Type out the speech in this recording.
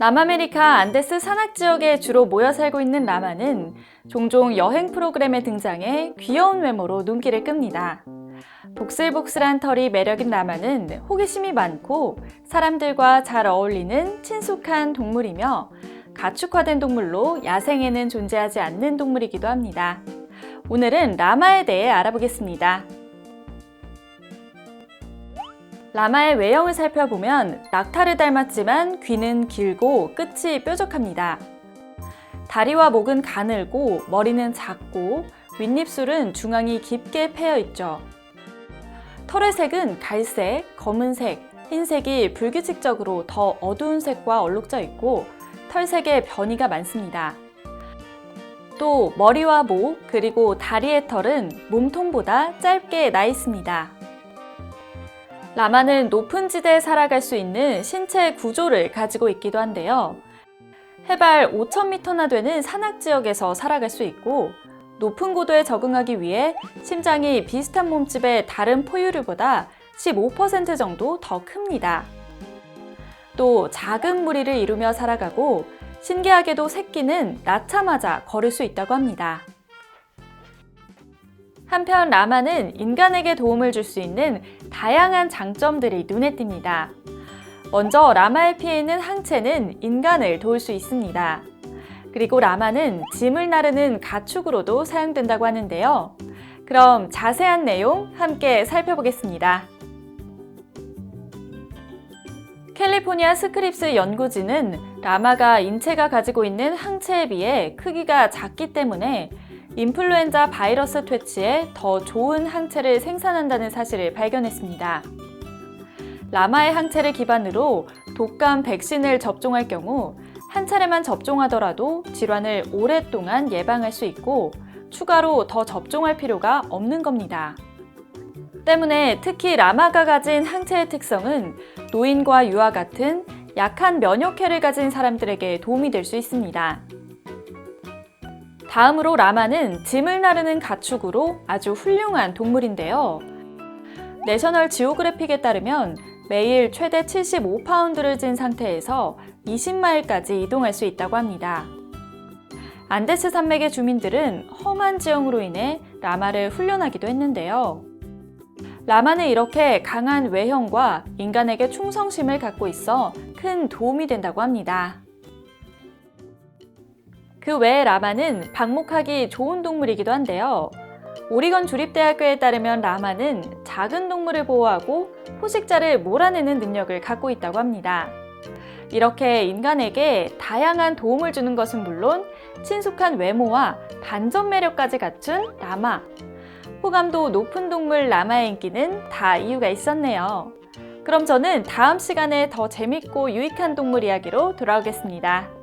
남아메리카 안데스 산악 지역에 주로 모여 살고 있는 라마는 종종 여행 프로그램에 등장해 귀여운 외모로 눈길을 끕니다. 복슬복슬한 털이 매력인 라마는 호기심이 많고 사람들과 잘 어울리는 친숙한 동물이며 가축화된 동물로 야생에는 존재하지 않는 동물이기도 합니다. 오늘은 라마에 대해 알아보겠습니다. 라마의 외형을 살펴보면 낙타를 닮았지만 귀는 길고 끝이 뾰족합니다. 다리와 목은 가늘고 머리는 작고 윗입술은 중앙이 깊게 패여 있죠. 털의 색은 갈색, 검은색, 흰색이 불규칙적으로 더 어두운 색과 얼룩져 있고 털색에 변이가 많습니다. 또 머리와 목 그리고 다리의 털은 몸통보다 짧게 나 있습니다. 라마는 높은 지대에 살아갈 수 있는 신체 구조를 가지고 있기도 한데요. 해발 5,000m나 되는 산악 지역에서 살아갈 수 있고 높은 고도에 적응하기 위해 심장이 비슷한 몸집의 다른 포유류보다 15% 정도 더 큽니다. 또 작은 무리를 이루며 살아가고 신기하게도 새끼는 낳자마자 걸을 수 있다고 합니다. 한편 라마는 인간에게 도움을 줄 수 있는 다양한 장점들이 눈에 띕니다. 먼저 라마의 피에 있는 항체는 인간을 도울 수 있습니다. 그리고 라마는 짐을 나르는 가축으로도 사용된다고 하는데요. 그럼 자세한 내용 함께 살펴보겠습니다. 캘리포니아 스크립스 연구진은 라마가 인체가 가지고 있는 항체에 비해 크기가 작기 때문에 인플루엔자 바이러스 퇴치에 더 좋은 항체를 생산한다는 사실을 발견했습니다. 라마의 항체를 기반으로 독감 백신을 접종할 경우 한 차례만 접종하더라도 질환을 오랫동안 예방할 수 있고 추가로 더 접종할 필요가 없는 겁니다. 때문에 특히 라마가 가진 항체의 특성은 노인과 유아 같은 약한 면역회를 가진 사람들에게 도움이 될 수 있습니다. 다음으로 라마는 짐을 나르는 가축으로 아주 훌륭한 동물인데요. 내셔널 지오그래픽에 따르면 매일 최대 75파운드를 진 상태에서 20마일까지 이동할 수 있다고 합니다. 안데스 산맥의 주민들은 험한 지형으로 인해 라마를 훈련하기도 했는데요. 라마는 이렇게 강한 외형과 인간에게 충성심을 갖고 있어 큰 도움이 된다고 합니다. 그 외에 라마는 방목하기 좋은 동물이기도 한데요. 오리건 주립대학교에 따르면 라마는 작은 동물을 보호하고 포식자를 몰아내는 능력을 갖고 있다고 합니다. 이렇게 인간에게 다양한 도움을 주는 것은 물론 친숙한 외모와 반전 매력까지 갖춘 라마. 호감도 높은 동물 라마의 인기는 다 이유가 있었네요. 그럼 저는 다음 시간에 더 재밌고 유익한 동물 이야기로 돌아오겠습니다.